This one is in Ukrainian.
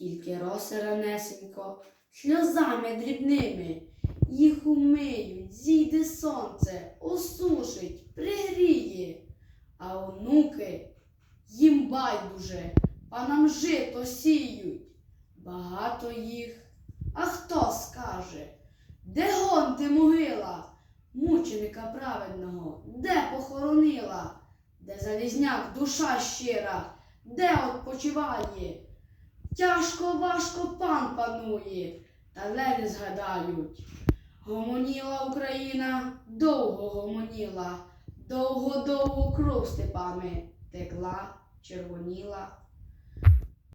тільки роси ранесенько, сльозами дрібними, їх умиють, зійде сонце, осушить, пригріє, а онуки їм байдуже, панам жито сіють, багато їх. А хто скаже, де гон ти могила, мученика праведного, де похоронила, де залізняк душа щира, де odpoчиває? Тяжко важко пан панує, та ледь згадають. Гомоніла Україна, довго гомоніла, довго-довго кров степами текла, червоніла,